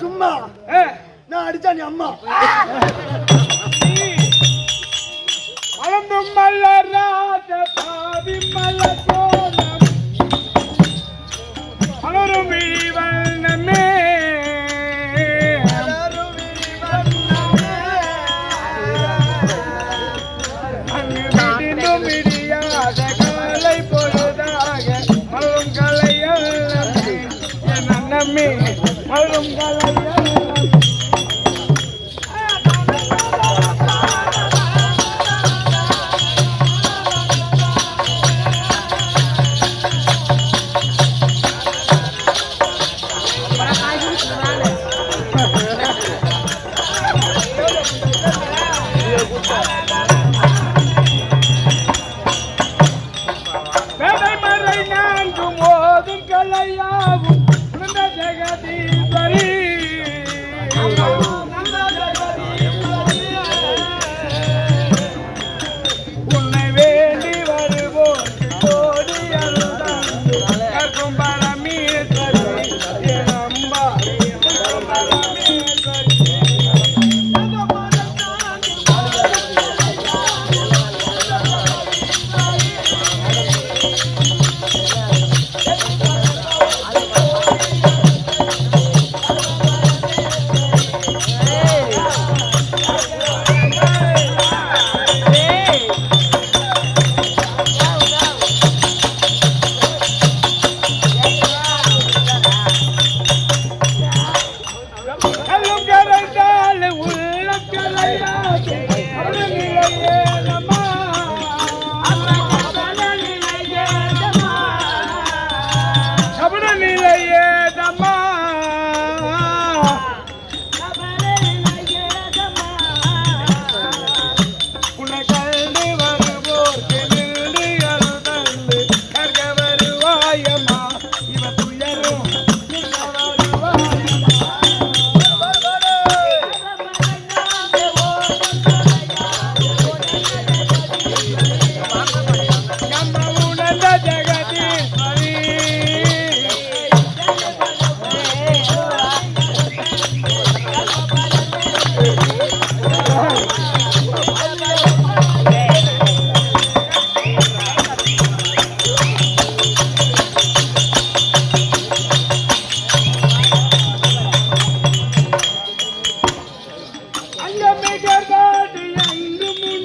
சும்மா. நான் அடிச்சா நீ அம்மா. மலந்தும் மலராத பாவி மலர் கோலம் மலரும் இழிவன்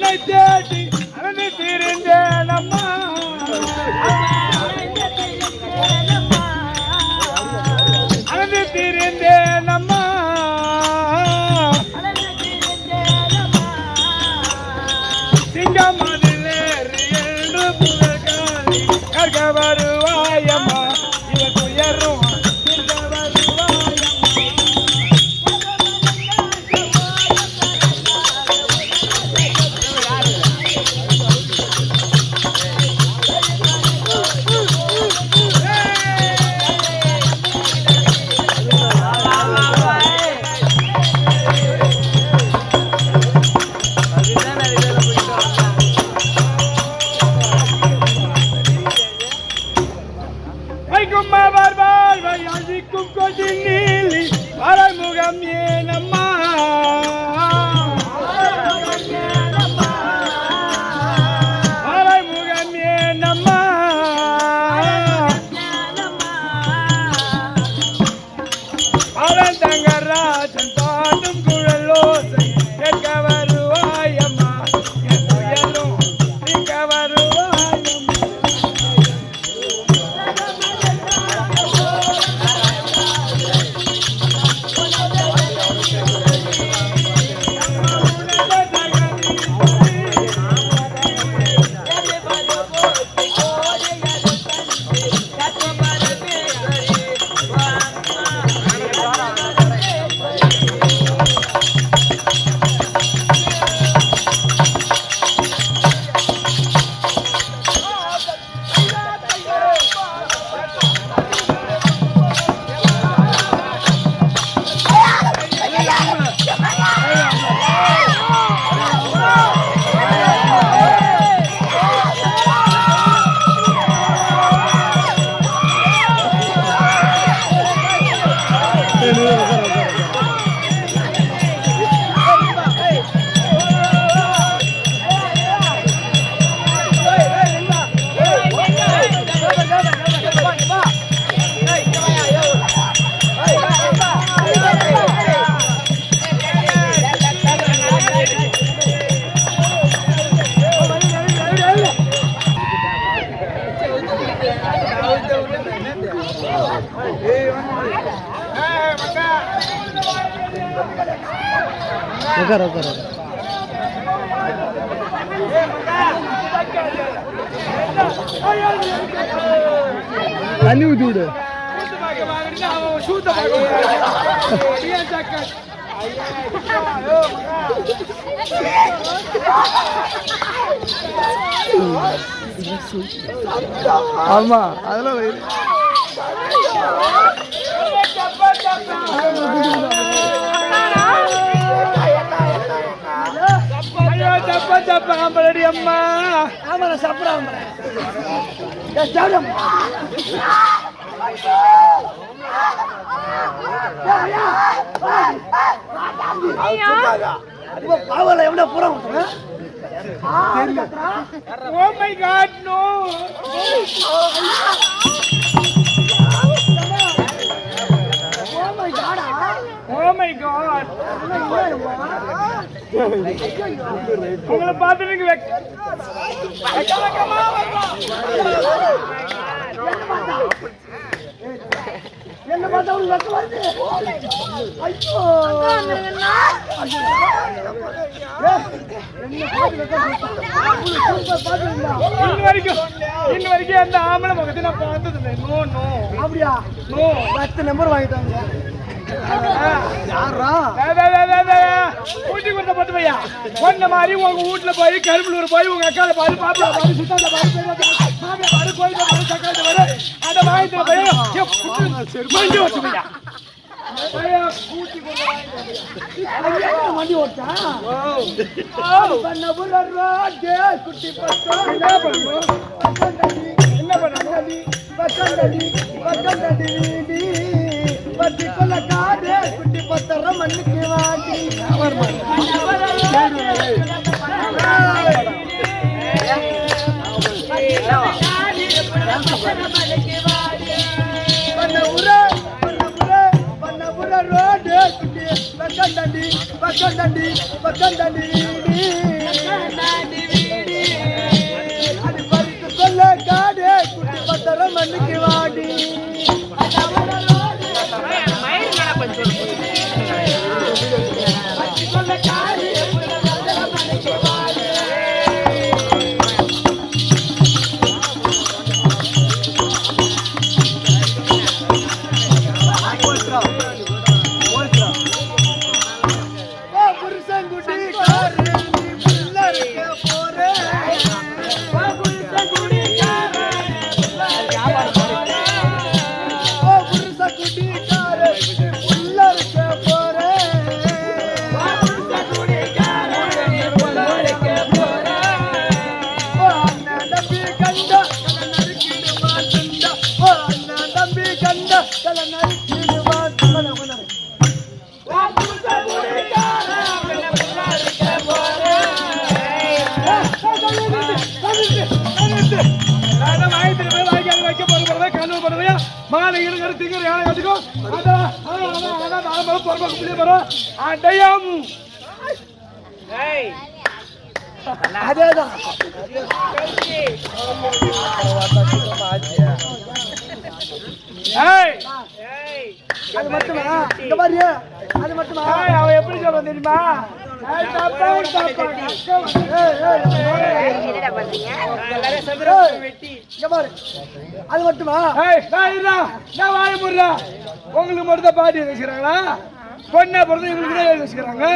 அவனை தேடி அவனை பிரிந்தேனம்மா உட்கார உட்கார தண்ணி ஊற்றி விடு. சூத்து பார்க்க வாங்கிட்டு ஐயோ, தப்பா, தப்பா, ஆம்பளடி அம்மா. ஆமா சாப்பிடாம. இப்ப பாவல எவ்வளவு புறம் விட்டுறேன் Oh my God, no. Oh my God. உங்களை பார்த்து நீங்க. என்ன பார்த்தா ஒரு வெக்க வருது ஐயோ இன்ன வரைக்கும் இன்ன வரைக்கும் அந்த ஆம்பளை முகத்தை நான் பார்த்தது இல்லை நோ நோ. அப்படியா? நோ. பத்து நம்பர் வாங்கிட்டாங்க. யாரா? ஊட்டி கொடுத்த பத்து பையா ஒன்ன மாதிரி உங்க வீட்டுல போய் கரும்புலூர் போய் உங்க அக்கால பாரு பாப்பா பாரு சுத்தாந்த பாரு மாமியா பாரு கோயில பாரு சக்கரத்தை பாரு அத வாங்கிட்டு போய் மண்டி வச்சு பையா வண்டி ஓட்டா குட்டி பத்தோ என்ன பண்ணணும்? என்ன பண்ணணும்? பத்தண்டடி பத்தண்டடி வீடி பத்தி கொள்ள காடே குட்டி பத்தர மண்ணுக்கு வாடி பண்ண உர பண்ண புற பண்ண புற ரோடு குட்டி பத்தண்டடி அடையம் அதேதான் அது மட்டுமா? இந்த மாதிரி அது மட்டுமா? அவன் எப்படி சொல்றான் தெரியுமா? அது மட்டுமா. உங்களுக்கு மட்டும் பாட்டி வச்சுக்கிறாங்களா பொண்ணா பிறந்த இவங்களுக்கு தான் வச்சுக்கிறாங்க.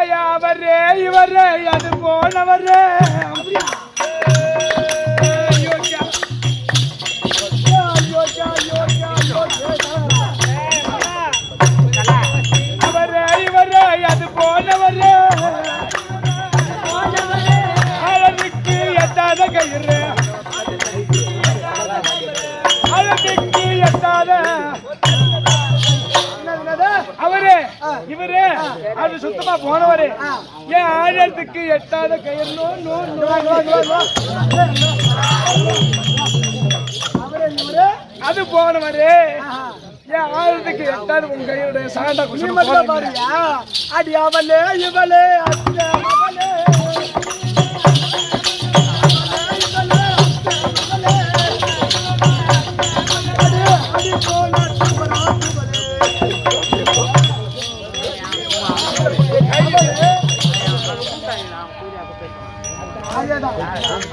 ஐயா வர்றே இவரே அது போனவரே. அப்படியா ஐயோ, அவரே இவரே அது போனவரே. அழகுக்கு கயிறு. அழகுக்கு எட்டாத இவரு அது சுத்தமா போனவரு. ஏன் ஆழத்துக்கு எட்டாத கயிறு? அது போனவரு. ஏன் ஆழத்துக்கு எட்டாத உங்க கையோட சாண்டா நீ குஷன் மட்டும் பாருயா. அடி அவளே இவளே அடி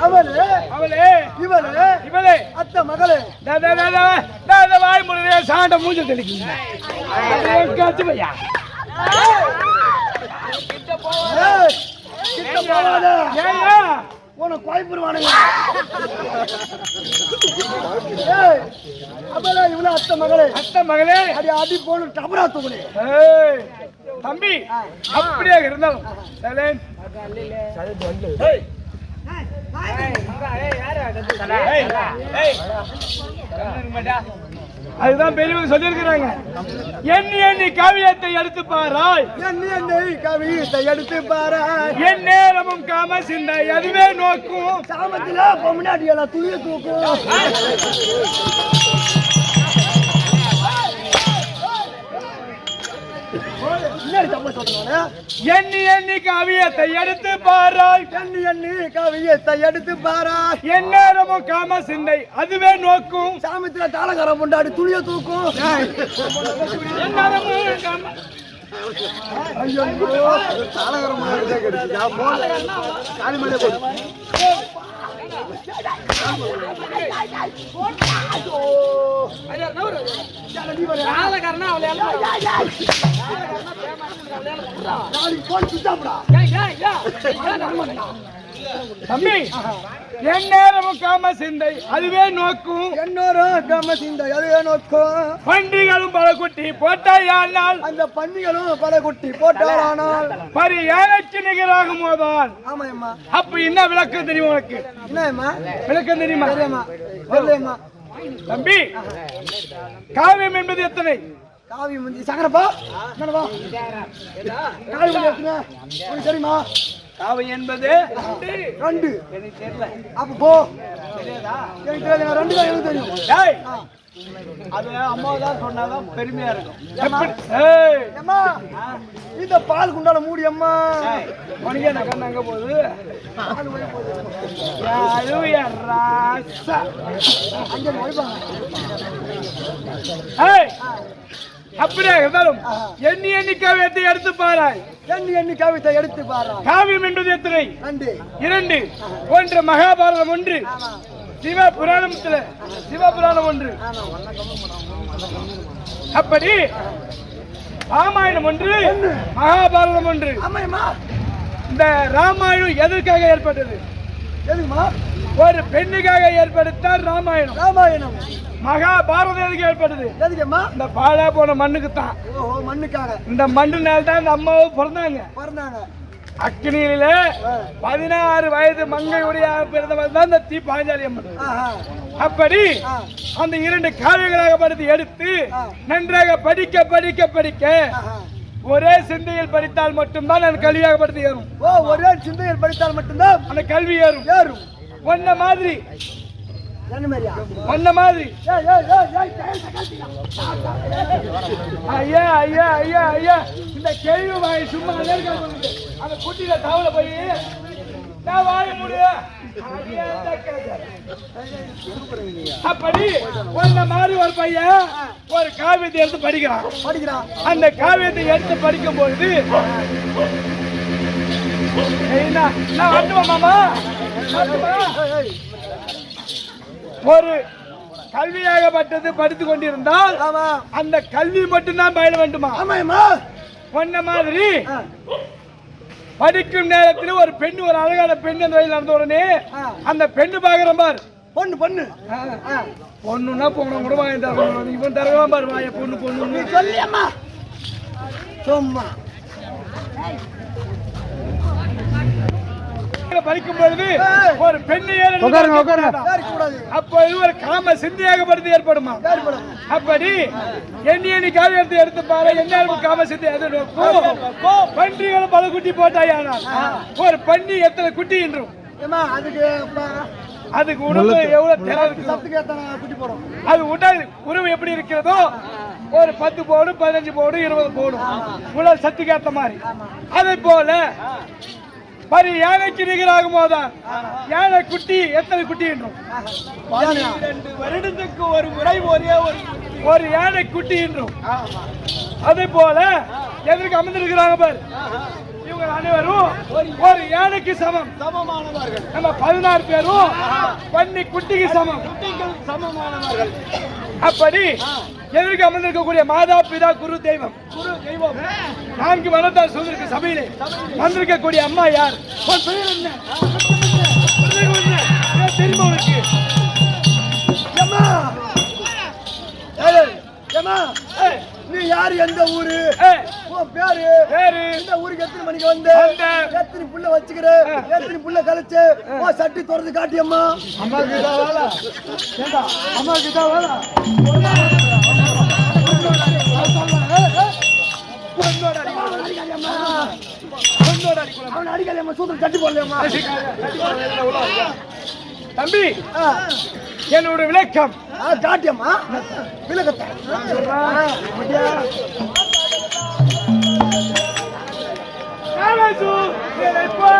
அவளு அவளே இவளு இவளே. அத்தை மகளே. டா, டா, டா, டா, டா, இந்த வாய் முறையே சாண்ட மூஞ்ச கச்சு பையா ஏய், கிட்ட போகாத. ஏய்யா உனக்கு ஏய் அவளே இவளு அத்தை மகளே. அத்தை மகளே. அடி அடி போன டபரா தூக்குனே. ஏய், தம்பி அப்படியே இருந்தாலும். சலேன். அதுதான் பெரியவங்க சொல்லியிருக்கிறாங்க. எண்ணி எண்ணி காவியத்தை எடுத்து பாராய். எண்ணி என்னை கவியத்தை எடுத்து பாரு என் நேரமும் காம சிந்தை அதுவே நோக்கும். சாமத்துல பொம்னாடி எல்லாம் துணிய தூக்கும். எண்ணி எண்ணி காவியத்தை எடுத்து பாராய். எண்ணி எண்ணி கவியத்தை எடுத்து பாரு என் நேரமும் காம சிந்தை அதுவே நோக்கும். சாமத்துல தாளகாரம் கொண்டாடி துணிய தூக்கும். என் நேரமும் காம ஐயோ தாளகாரம் தம்பி என் நேரமும் காம சிந்தை அதுவே நோக்கும். என்னோட கம சிந்த எதையோ நோக்கம். பன்றிகளும் பல குட்டி போட்டாயானால். அந்த பன்னிகளும் பல குட்டி போட்டாலானால் பரி ஏழைக்கு நிகராகும் போதான். ஆமாம்மா அப்ப என்ன விளக்கம் தெரியும் உனக்கு? என்னம்மா? விளக்கம் தெரியுமா? தெரியம்மா தம்பி காவியம் என்பது எத்தனை? காவி முந்தி சங்கரப்பா காவி முந்தி எத்தனை? தெரியுமா? காவியம் என்பது ரெண்டு. அப்ப போ. எனக்கு தெரியாது நான் ரெண்டு தான் எனக்கு தெரியும். டேய், அது அம்மா தான் சொன்னாதான் பெருமையா இருக்கும். அம்மா இந்த பால் குண்டால மூடி அம்மா. என்ன கண்ணு அங்க போகுது. அங்க நுழைப்பாங்க ஏய், அப்படியே இருந்தாலும் எண்ணி எண்ணி காவியத்தை எடுத்து பாராய். எண்ணி எண்ணி கவிதை எடுத்து பாரு காவியம் என்பது எத்தனை? ரெண்டு. இரண்டு. ஒன்று மகாபாரதம் ஒன்று சிவ புராணத்துல சிவ புராணம் ஒன்று. அப்படி ராமாயணம் ஒன்று. மகாபாரதம் ஒன்று. இந்த ராமாயணம் எதற்காக ஏற்பட்டது? எதுக்குமா ஒரு பெண்ணுக்காக ஏற்படுத்தார் ராமாயணம். ராமாயணம். மகாபாரதம் எதுக்கு ஏற்பட்டது எதுக்குமா இந்த பாழா போன மண்ணுக்கு தான் ஓஹோ மண்ணுக்காக. இந்த மண்ணுனால தான் இந்த அம்மாவும் பிறந்தாங்க. பிறந்தாங்க. அக்னியில பதினாறு வயது மங்கையுடைய பிறந்தவர் தான் இந்த தீ பாஞ்சாலி அம்மன் அப்படி. அந்த இரண்டு காவியங்களாக படுத்து எடுத்து. நன்றாக படிக்க படிக்க படிக்க ஒரே சிந்தையில் படித்தால் மட்டும்தான் அந்த கல்வியாக படுத்து ஏறும். ஓ ஒரே சிந்தையில் படித்தால் மட்டும்தான் அந்த கல்வி ஏறும். ஏறும். ஒன்ன மாதிரி. ஒன்ன மாதிரி. ஐயா ஐயா ஐயா ஐயா. இந்த கேள்வி சும்மா அந்த குட்டியில தவளை போய் நான் அப்படி ஒன்ன மாதிரி ஒரு பையன் ஒரு காவியத்தை எடுத்து படிக்கிறான். படிக்கிறான் அந்த காவியத்தை எடுத்து படிக்கும் பொழுது நான் மாமா? ஏய். ஒரு கல்வியாகப்பட்டது படித்துக் கொண்டிருந்தால் அந்த கல்வி மட்டும்தான் பயில வேண்டுமா? ஒன்ன மாதிரி படிக்கும் நேரத்தில் ஒரு பெண் ஒரு அழகான பெண் அந்த வயதில் நடந்த உடனே. அந்த பெண்ணு பாக்குறேன் பார். பொண்ணு பொண்ணு. பொண்ணுன்னா பொண்ணு கூட வாங்கி தரணும் இவன் தரவான் பாரு வாய பொண்ணு பொண்ணு சொல்லி அம்மா சும்மா படிக்கும் பொழுது. ஒரு பெண்ணை கூடாது அப்போ இது ஒரு காம சிந்தியாகப்படுத்தி ஏற்படுமா? ஏற்படும் அப்படி எண்ணி எண்ணி காவியத்தை எடுத்து பாரு என்ன காம சிந்தி? பன்றிகளும் பல குட்டி போட்டாயானால் ஒரு பன்றி எத்தனை குட்டி என்றும்? அதுக்கு அதுக்கு உடம்பு எவ்வளவு போடும் அது உடல் உறவு எப்படி இருக்கிறதோ ஒரு பத்து போடும் பதினஞ்சு போடும் இருபது போடும். உடல் சத்துக்கு ஏத்த மாதிரி. அதே போல பரி யானைக்கு நிகராகும் போதுதான் யானை குட்டி எத்தனை குட்டி என்றும் யானையா? இரண்டு வருடத்துக்கு ஒரு முறை ஒரே ஒரு ஒரு யானை குட்டி என்றும் அதே போல எதற்கு அமர்ந்திருக்கிறாங்க பார் இவங்க அனைவரும் ஒரு யானைக்கு சமம். சமமானவர்கள். நம்ம பதினாறு பேரும் பண்ணி குட்டிக்கு சமம். குட்டிகள் சமமானவர்கள். அப்படி எதற்கு அமர்ந்திருக்கக்கூடிய மாதா பிதா குரு தெய்வம். குரு தெய்வம். நான்கு மனத்தால் சொல்லிருக்க சபையிலே வந்திருக்கக்கூடிய அம்மா யார்? தெரியுமா உனக்கு? ஏம்மா? ஏய், நீ யார் எந்த ஊரு? பேரு? பேரு. இந்த ஊருக்கு எத்தனை மணிக்கு வந்து. எத்தனை புள்ள வச்சுக்கிற? எத்தனை புள்ள கழிச்சு? உன் சட்டி திறந்து காட்டியம்மா அம்மா. கிட்ட வேலை அம்மா கிட்ட வேலை. அவன் அடிக்கலையம்மா சூத்திரம் கட்டி போடலையம்மா. தம்பி என்னோட விளக்கம். காட்டியம்மா. விலகத்தை காலசு நினைப்போ.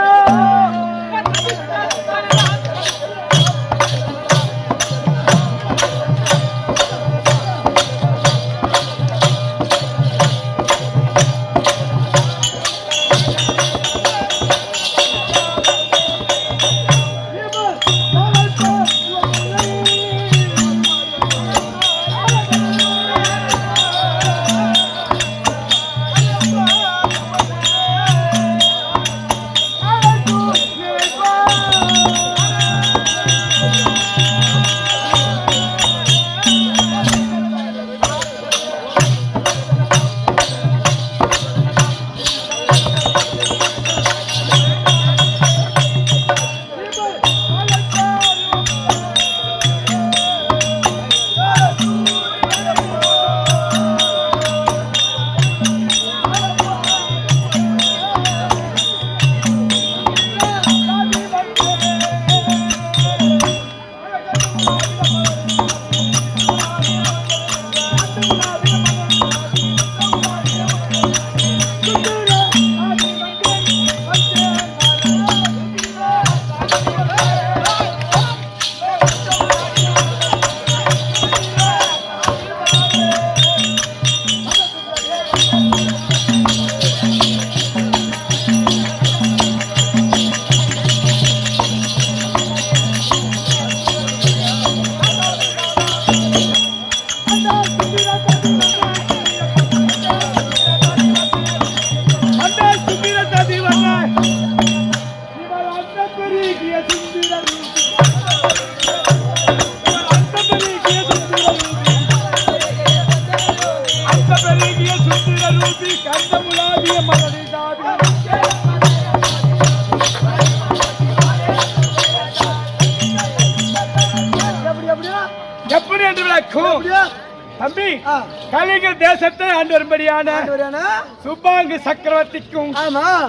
சுப்பாங்கு சக்கரவர்த்திக்கும்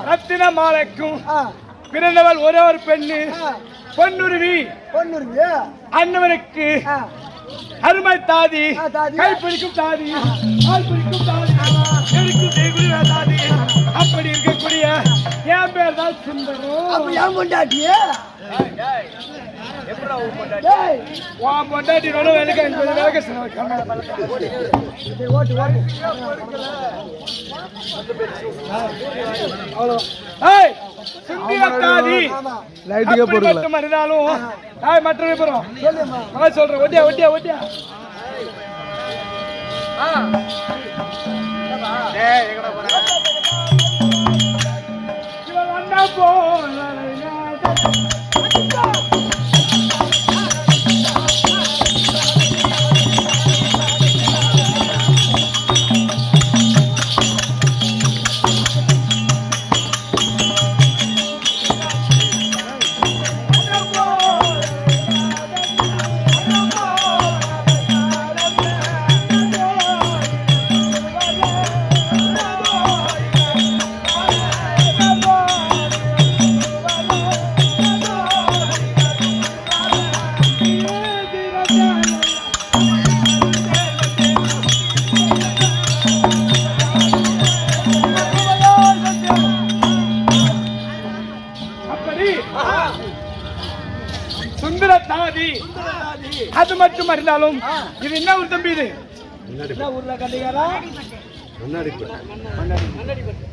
ரத்தின மாலைக்கும் பிறந்தவள் ஒரே ஒரு பெண்ணு பொன்னுருவி. பொண்ணுருங்க அண்ணவருக்கு அருமை தாதி. கை பிடிக்கும் தாதி கால் பிடிக்கும் தாதி எடுக்கும் தேகுடி தாதி. அப்படி இருக்கக்கூடிய என் பேர் தான் சுந்தரம். அப்ப ஏன் பொண்டாட்டியே டேய், உன் பொண்டாட்டி? செலவு கம்மி. டேய், ஓட்டு ஆமா லைட்டுக்கே இருந்தாலும் நான் மற்றவை போறோம் சொல்லுமா. சொல்றேன். ஒட்டியா ஒட்டியா ஒட்டியா. போல அறிந்தாலும் இது என்ன ஒரு தம்பி இது? என்ன ஊர்ல கண்டிக்காரா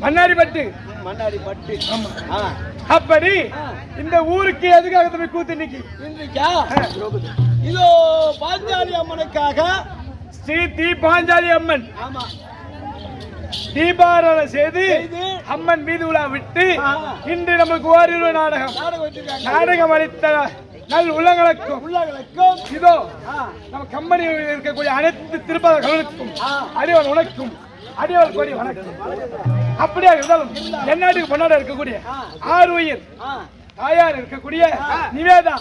மன்னாடிப்பட்டு. மண்ணாடி பட்டு ஆமா. ஆ. அப்படி. இந்த ஊருக்கு எதுக்காக தம்பி கூத்து இன்னைக்கு? இன்றைக்கா? இதோ பாஞ்சாலி அம்மனுக்காக. ஸ்ரீ தீபாஞ்சாலி அம்மன். ஆமா. தீபாராதனை செய்து அம்மன் வீதி உலா விட்டு. இன்று நமக்கு ஓரிரு நாடகம். நாடகம் அளித்த நல் உள்ளங்களுக்கும் உள்ளங்களுக்கும் இதோ. நம்ம கம்பெனியில் இருக்கக்கூடிய அனைத்து திருப்பதர்களுக்கும். அடிவன் உனக்கும் அடிவன் கொடி வணக்கம் அப்படியா இருந்தாலும் எந்நாட்டுக்கு பொன்னாட இருக்கக்கூடிய. ஆறு உயிர். தாயார் இருக்கக்கூடிய நிவேதா.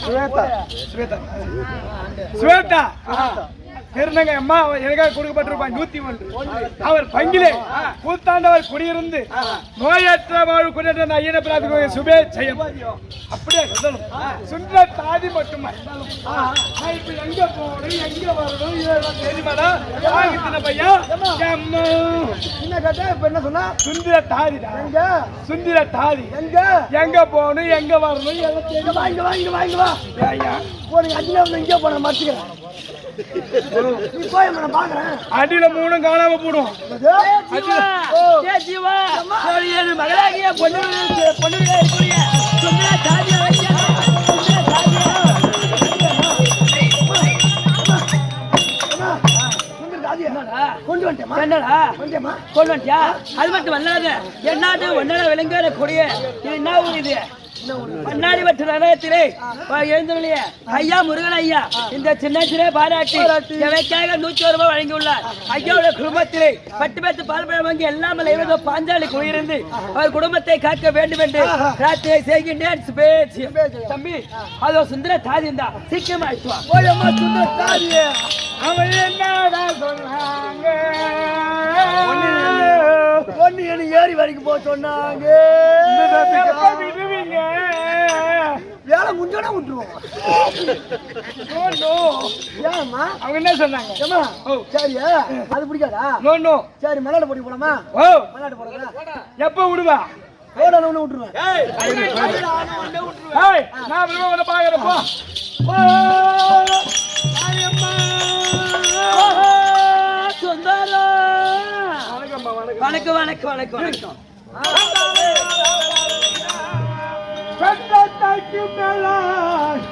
சுவேதா. ஸ்வேதா ஸ்வேதா திருநங்கை அம்மா அவர் எனக்காக கொடுக்கப்பட்டிருப்பார்? நூத்தி ஒன்று. அவர் பங்கிலே கூத்தாண்டவர் குடியிருந்து நோயற்ற வாழ்வு குடியேற்ற ஐயன பிரார்த்திக்க சுபே ஜெயம் அப்படியே சொல்லணும். சுந்தர தாதி மட்டும்? இப்ப எங்க போகணும்? எங்க வரணும்? இதெல்லாம் தெரியுமாடா? வாங்கி தின்ன பையா. என்ன கேட்டா இப்ப என்ன சொன்னா? சுந்தர தாதிடா. எங்க? சுந்தர தாதி. எங்க? எங்க போகணும்? எங்க வரணும்? எல்லாம் இங்க வா இங்க வா போனீங்க அஞ்சு இங்கே போன மறைச்சிக்கிறேன் அடியில மூணும் காணாம போடும். மகளாகிய பொண்ணு பொண்ணு கொண்டு வந்துட்டேமா என்னடா? வந்துட்டேமா கொண்டு வந்துட்டியா? அது மட்டும் அல்லாத என்னாட்டு ஒன்னட விலங்கார கொடிய. இது என்ன ஊர் இது? பன்னாடி வட்ட நகரத்திலே எழுந்துள்ளிய ஐயா முருகன் ஐயா இந்த சின்ன சின்ன பாராட்டி. எவைக்காக நூற்றி ஒரு ரூபாய் வழங்கியுள்ளார்? ஐயாவுடைய குடும்பத்திலே பட்டு பத்து பால்பழம் வாங்கி எல்லாம் எழுத பாஞ்சாலி குடியிருந்து அவர் குடும்பத்தை காக்க வேண்டும் என்று பிரார்த்தனை செய்கின்றேன். தம்பி அதோ சுந்தர தாதி இருந்தா சீக்கிரமா சுந்தர தாரியே அவன் என்னடா சொன்னாங்க? பொண்ணு என்ன ஏறி வரைக்கும் போக சொன்னாங்க. வேலை முடிஞ்சோட விட்டுருவோம். ஏம்மா? அவங்க என்ன சொன்னாங்க ஏம்மா? ஓ. சரியா? அது பிடிக்காதா? நோ நோ சரி மல்லாட்ட போட்டி போலாமா ஓ மல்லாட்ட போடுறதா எப்ப விடுவா? ஓட ஒன்று விட்டுருவேன்? நான் விடுவ உன்னை பாக்குறேன் போ. வணக்கம் வணக்கம் வணக்கம் வணக்கம் வணக்கம் பெத்த மேலாய்.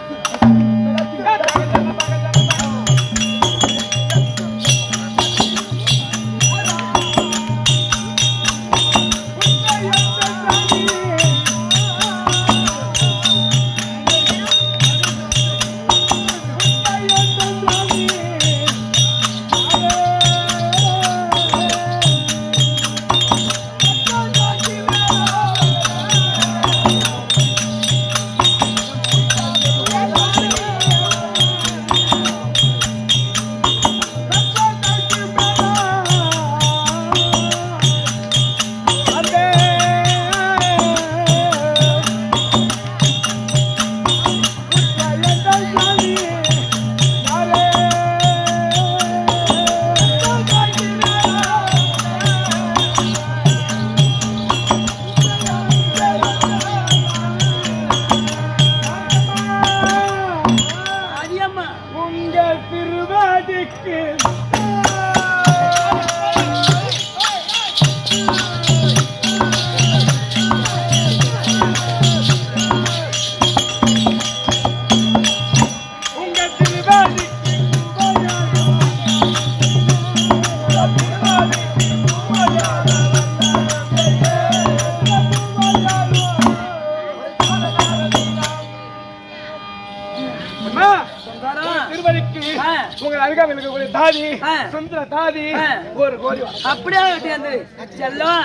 திருவதிக்கு. உங்கள் அருகாமையில் இருக்கக்கூடிய தாதி. சுந்தர தாதி. ஒரு வா. அப்படியே வெட்டியாந்து செல்லம்.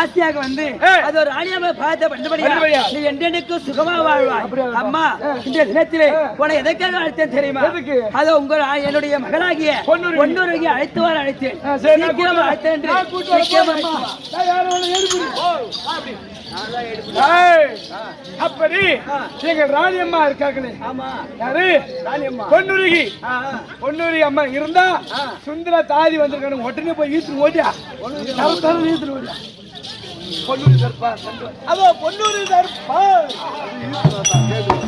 ஆசையாக வந்து. அது ஒரு ராணியாம பார்த்த பண்ணபடியா? நீ என்றென்னைக்கு சுகமா வாழ்வாய் இருக்கா? அம்மா. இந்த தினத்திலே. உன எதற்காக அழைத்தேன் தெரியுமா? அது உங்க என்னுடைய மகளாகிய பொன்னுருகி. பொன்னுருகி அழைத்து வர அழைத்தேன் சீக்கிரமா. அழைத்தேன் என்று அப்படி எங்கள் ராணியம்மா இருக்காங்களே ஆமா. யாரு. பொன்னுருகி. ஆ, ஆ. பொன்னுருகி அம்மா இருந்தா சுந்தர தாதி வந்திருக்கானு உடனே போய் ஈத்து ஓடியா? தர தர ஈத்து ஓடியா? பொன்னூரி தர்பா அதோ பொன்னூரி தர்பார் கேட்க